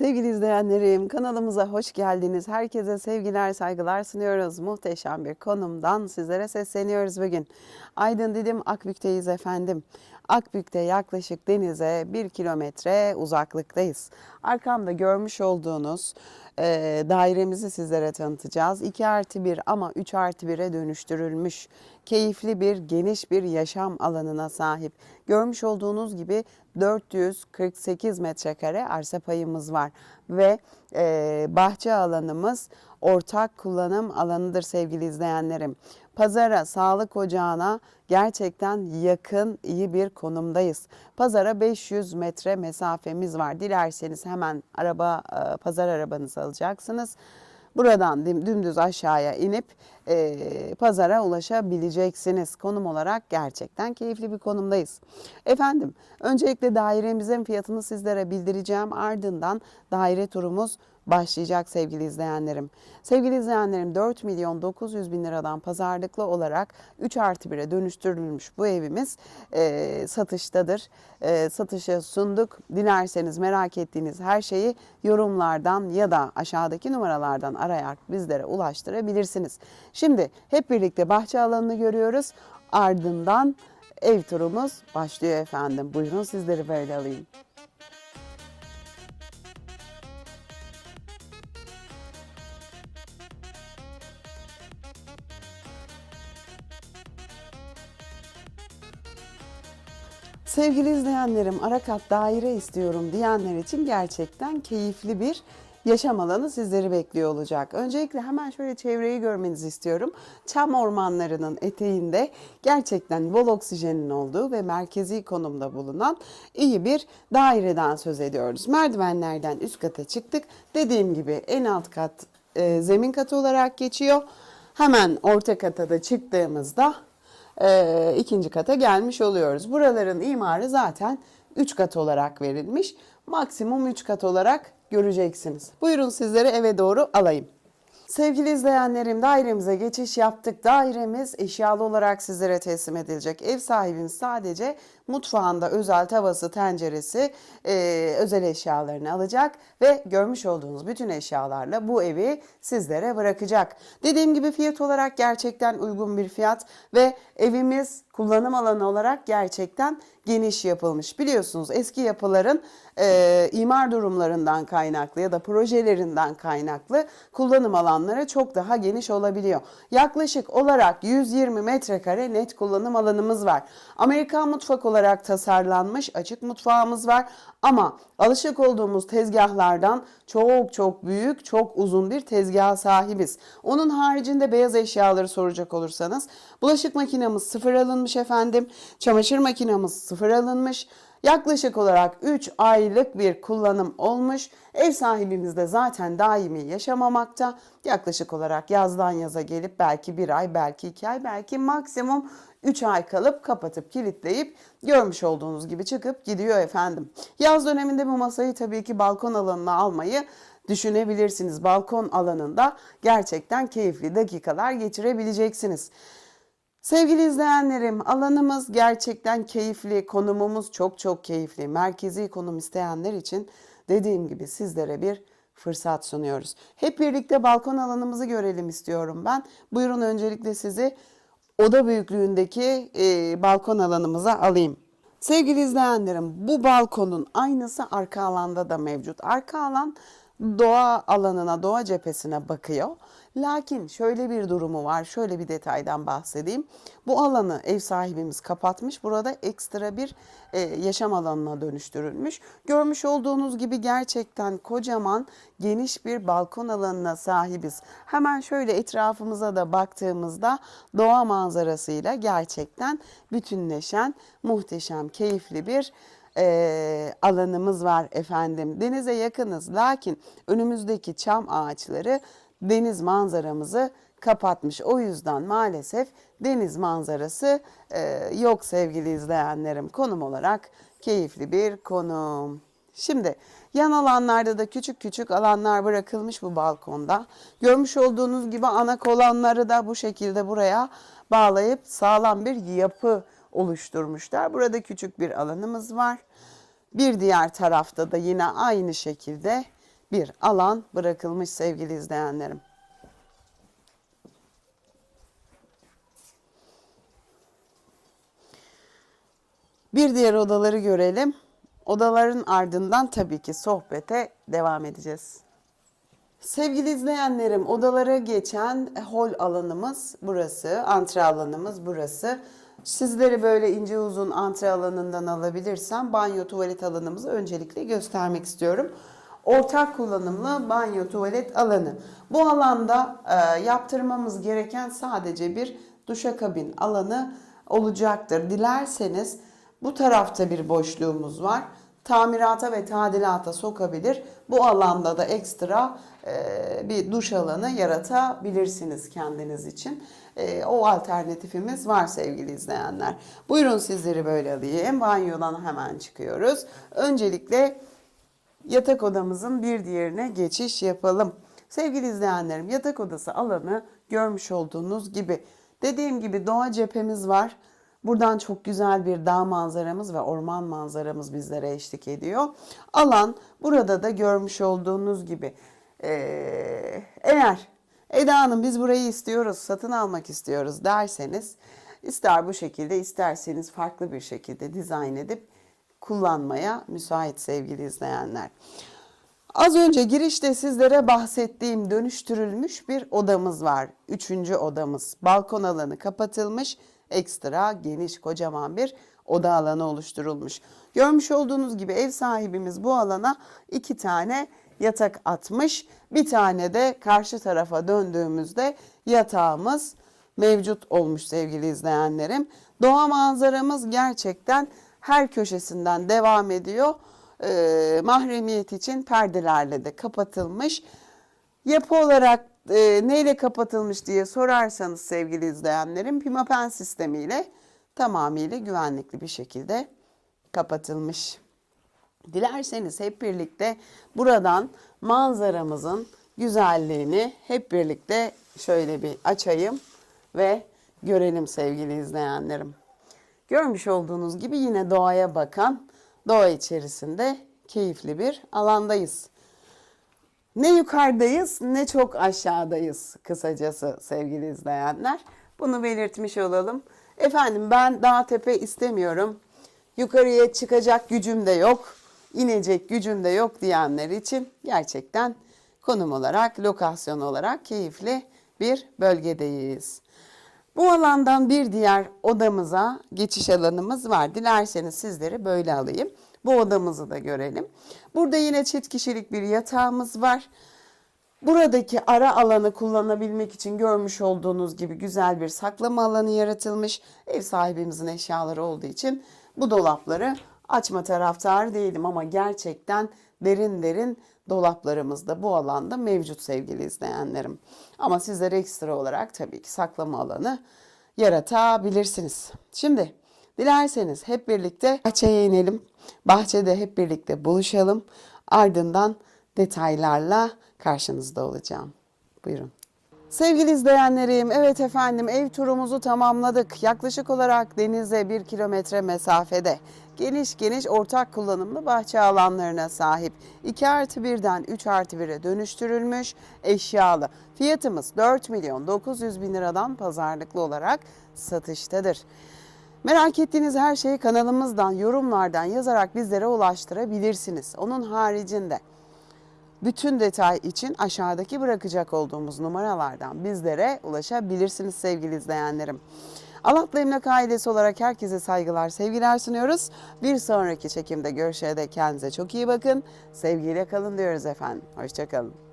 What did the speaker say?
Sevgili izleyenlerim kanalımıza hoş geldiniz. Herkese sevgiler saygılar sunuyoruz. Muhteşem bir konumdan sizlere sesleniyoruz bugün. Aydın Didim Akbük'teyiz efendim. Akbük'te yaklaşık denize bir kilometre uzaklıktayız. Arkamda görmüş olduğunuz e, dairemizi sizlere tanıtacağız. 2 artı 1 ama 3 artı 1'e dönüştürülmüş. Keyifli bir geniş bir yaşam alanına sahip. Görmüş olduğunuz gibi 448 metrekare arsa payımız var ve e, bahçe alanımız ortak kullanım alanıdır sevgili izleyenlerim. Pazara, sağlık ocağına gerçekten yakın iyi bir konumdayız. Pazara 500 metre mesafemiz var. Dilerseniz hemen araba e, pazar arabanızı alacaksınız. Buradan dümdüz aşağıya inip e, pazara ulaşabileceksiniz. Konum olarak gerçekten keyifli bir konumdayız. Efendim, öncelikle dairemizin fiyatını sizlere bildireceğim. Ardından daire turumuz başlayacak sevgili izleyenlerim. Sevgili izleyenlerim 4 milyon 900 bin liradan pazarlıklı olarak 3 artı 1'e dönüştürülmüş bu evimiz e, satıştadır. E, satışa sunduk. Dilerseniz merak ettiğiniz her şeyi yorumlardan ya da aşağıdaki numaralardan arayarak bizlere ulaştırabilirsiniz. Şimdi hep birlikte bahçe alanını görüyoruz. Ardından ev turumuz başlıyor efendim. Buyurun sizleri böyle alayım. Sevgili izleyenlerim, Arakat daire istiyorum diyenler için gerçekten keyifli bir yaşam alanı sizleri bekliyor olacak. Öncelikle hemen şöyle çevreyi görmenizi istiyorum. Çam ormanlarının eteğinde gerçekten bol oksijenin olduğu ve merkezi konumda bulunan iyi bir daireden söz ediyoruz. Merdivenlerden üst kata çıktık. Dediğim gibi en alt kat e, zemin katı olarak geçiyor. Hemen orta kata da çıktığımızda e, ikinci kata gelmiş oluyoruz. Buraların imarı zaten 3 kat olarak verilmiş. Maksimum 3 kat olarak göreceksiniz. Buyurun sizleri eve doğru alayım. Sevgili izleyenlerim dairemize geçiş yaptık. Dairemiz eşyalı olarak sizlere teslim edilecek. Ev sahibimiz sadece mutfağında özel tavası, tenceresi, e, özel eşyalarını alacak ve görmüş olduğunuz bütün eşyalarla bu evi sizlere bırakacak. Dediğim gibi fiyat olarak gerçekten uygun bir fiyat ve evimiz kullanım alanı olarak gerçekten geniş yapılmış. Biliyorsunuz eski yapıların e, imar durumlarından kaynaklı ya da projelerinden kaynaklı kullanım alanları çok daha geniş olabiliyor. Yaklaşık olarak 120 metrekare net kullanım alanımız var. Amerikan mutfak olarak tasarlanmış açık mutfağımız var ama alışık olduğumuz tezgahlardan çok çok büyük, çok uzun bir tezgaha sahibiz. Onun haricinde beyaz eşyaları soracak olursanız bulaşık makinamız sıfır alınmış efendim. Çamaşır makinamız sıfır alınmış. Yaklaşık olarak 3 aylık bir kullanım olmuş. Ev sahibimiz de zaten daimi yaşamamakta. Yaklaşık olarak yazdan yaza gelip belki bir ay, belki iki ay, belki maksimum 3 ay kalıp kapatıp kilitleyip görmüş olduğunuz gibi çıkıp gidiyor efendim. Yaz döneminde bu masayı tabii ki balkon alanına almayı düşünebilirsiniz. Balkon alanında gerçekten keyifli dakikalar geçirebileceksiniz. Sevgili izleyenlerim, alanımız gerçekten keyifli, konumumuz çok çok keyifli. Merkezi konum isteyenler için dediğim gibi sizlere bir fırsat sunuyoruz. Hep birlikte balkon alanımızı görelim istiyorum ben. Buyurun öncelikle sizi oda büyüklüğündeki e, balkon alanımıza alayım. Sevgili izleyenlerim, bu balkonun aynısı arka alanda da mevcut. Arka alan doğa alanına, doğa cephesine bakıyor. Lakin şöyle bir durumu var, şöyle bir detaydan bahsedeyim. Bu alanı ev sahibimiz kapatmış, burada ekstra bir e, yaşam alanına dönüştürülmüş. Görmüş olduğunuz gibi gerçekten kocaman, geniş bir balkon alanına sahibiz. Hemen şöyle etrafımıza da baktığımızda doğa manzarasıyla gerçekten bütünleşen, muhteşem, keyifli bir e, alanımız var efendim. Denize yakınız lakin önümüzdeki çam ağaçları deniz manzaramızı kapatmış. O yüzden maalesef deniz manzarası e, yok sevgili izleyenlerim. Konum olarak keyifli bir konum. Şimdi yan alanlarda da küçük küçük alanlar bırakılmış bu balkonda. Görmüş olduğunuz gibi ana kolonları da bu şekilde buraya bağlayıp sağlam bir yapı oluşturmuşlar. Burada küçük bir alanımız var. Bir diğer tarafta da yine aynı şekilde bir alan bırakılmış sevgili izleyenlerim. Bir diğer odaları görelim. Odaların ardından tabii ki sohbete devam edeceğiz. Sevgili izleyenlerim, odalara geçen hol alanımız burası, antre alanımız burası. Sizleri böyle ince uzun antre alanından alabilirsem banyo tuvalet alanımızı öncelikle göstermek istiyorum. Ortak kullanımlı banyo tuvalet alanı. Bu alanda e, yaptırmamız gereken sadece bir duşakabin alanı olacaktır. Dilerseniz bu tarafta bir boşluğumuz var tamirata ve tadilata sokabilir. Bu alanda da ekstra e, bir duş alanı yaratabilirsiniz kendiniz için. E, o alternatifimiz var sevgili izleyenler. Buyurun sizleri böyle alayım. Banyodan hemen çıkıyoruz. Öncelikle yatak odamızın bir diğerine geçiş yapalım. Sevgili izleyenlerim yatak odası alanı görmüş olduğunuz gibi. Dediğim gibi doğa cephemiz var. Buradan çok güzel bir dağ manzaramız ve orman manzaramız bizlere eşlik ediyor. Alan burada da görmüş olduğunuz gibi. Ee, eğer Eda Hanım biz burayı istiyoruz, satın almak istiyoruz derseniz ister bu şekilde isterseniz farklı bir şekilde dizayn edip kullanmaya müsait sevgili izleyenler. Az önce girişte sizlere bahsettiğim dönüştürülmüş bir odamız var. Üçüncü odamız. Balkon alanı kapatılmış ekstra geniş kocaman bir oda alanı oluşturulmuş. Görmüş olduğunuz gibi ev sahibimiz bu alana iki tane yatak atmış. Bir tane de karşı tarafa döndüğümüzde yatağımız mevcut olmuş sevgili izleyenlerim. Doğa manzaramız gerçekten her köşesinden devam ediyor. Ee, mahremiyet için perdelerle de kapatılmış. Yapı olarak e, neyle kapatılmış diye sorarsanız sevgili izleyenlerim pimapen sistemiyle tamamıyla güvenlikli bir şekilde kapatılmış. Dilerseniz hep birlikte buradan manzaramızın güzelliğini hep birlikte şöyle bir açayım ve görelim sevgili izleyenlerim. Görmüş olduğunuz gibi yine doğaya bakan, doğa içerisinde keyifli bir alandayız. Ne yukarıdayız ne çok aşağıdayız kısacası sevgili izleyenler. Bunu belirtmiş olalım. Efendim ben dağ tepe istemiyorum. Yukarıya çıkacak gücüm de yok. inecek gücüm de yok diyenler için gerçekten konum olarak, lokasyon olarak keyifli bir bölgedeyiz. Bu alandan bir diğer odamıza geçiş alanımız var. Dilerseniz sizleri böyle alayım. Bu odamızı da görelim. Burada yine çift kişilik bir yatağımız var. Buradaki ara alanı kullanabilmek için görmüş olduğunuz gibi güzel bir saklama alanı yaratılmış. Ev sahibimizin eşyaları olduğu için bu dolapları açma taraftarı değilim ama gerçekten derin derin dolaplarımız da bu alanda mevcut sevgili izleyenlerim. Ama sizler ekstra olarak tabii ki saklama alanı yaratabilirsiniz. Şimdi dilerseniz hep birlikte bahçeye inelim. Bahçede hep birlikte buluşalım. Ardından detaylarla karşınızda olacağım. Buyurun. Sevgili izleyenlerim, evet efendim ev turumuzu tamamladık. Yaklaşık olarak denize bir kilometre mesafede geniş geniş ortak kullanımlı bahçe alanlarına sahip. 2 artı 1'den 3 artı 1'e dönüştürülmüş eşyalı. Fiyatımız 4 milyon 900 bin liradan pazarlıklı olarak satıştadır. Merak ettiğiniz her şeyi kanalımızdan, yorumlardan yazarak bizlere ulaştırabilirsiniz. Onun haricinde bütün detay için aşağıdaki bırakacak olduğumuz numaralardan bizlere ulaşabilirsiniz sevgili izleyenlerim. Alatlı Emlak ailesi olarak herkese saygılar, sevgiler sunuyoruz. Bir sonraki çekimde görüşene dek kendinize çok iyi bakın. Sevgiyle kalın diyoruz efendim. Hoşçakalın.